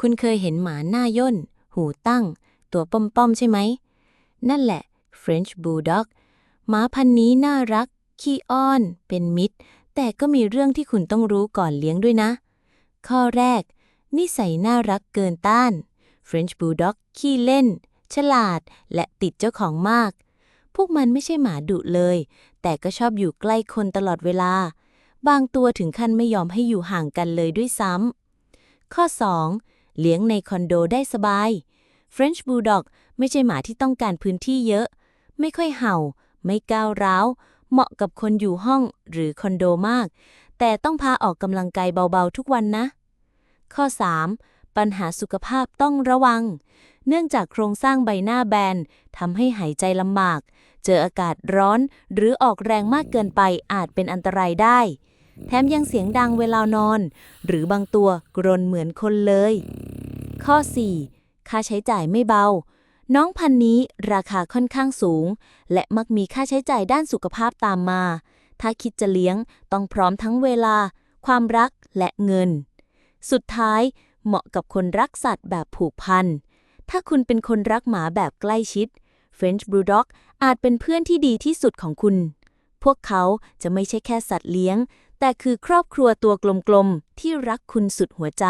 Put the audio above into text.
คุณเคยเห็นหมาหน้าย่น หูตั้ง ตัวป้อมๆใช่ไหม นั่นแหละ French Bulldog หมาพันธุ์นี้น่ารัก ขี้อ้อน เป็นมิตร แต่ก็มีเรื่องที่คุณต้องรู้ก่อนเลี้ยงด้วยนะ ข้อแรก นิสัยน่ารักเกินต้าน French Bulldog ขี้เล่น ฉลาด และติดเจ้าของมาก พวกมันไม่ใช่หมาดุเลย แต่ก็ชอบอยู่ใกล้คนตลอดเวลา บางตัวถึงขั้นไม่ยอมให้อยู่ห่างกันเลยด้วยซ้ำข้อ 2. เลี้ยงในคอนโดได้สบาย French Bulldog ไม่ใช่หมาที่ต้องการพื้นที่เยอะ ไม่ค่อยเห่า ไม่ก้าวร้าว เหมาะกับคนอยู่ห้องหรือคอนโดมาก แต่ต้องพาออกกำลังกายเบาๆทุกวันนะ ข้อ 3. ปัญหาสุขภาพต้องระวัง เนื่องจากโครงสร้างใบหน้าแบนทำให้หายใจลำบาก เจออากาศร้อนหรือออกแรงมากเกินไปอาจเป็นอันตรายได้ แถมยังเสียงดังเวลานอน หรือบางตัวกรนเหมือนคนเลย ข้อ 4. ค่าใช้จ่ายไม่เบา น้องพันนี้ราคาค่อนข้างสูง และมักมีค่าใช้จ่ายด้านสุขภาพตามมา ถ้าคิดจะเลี้ยงต้องพร้อมทั้งเวลา ความรักและเงิน สุดท้ายเหมาะกับคนรักสัตว์แบบผูกพัน ถ้าคุณเป็นคนรักหมาแบบใกล้ชิด French Bulldog อาจเป็นเพื่อนที่ดีที่สุดของคุณ พวกเขาจะไม่ใช่แค่สัตว์เลี้ยง แต่คือครอบครัวตัวกลมๆ ที่รักคุณสุดหัวใจ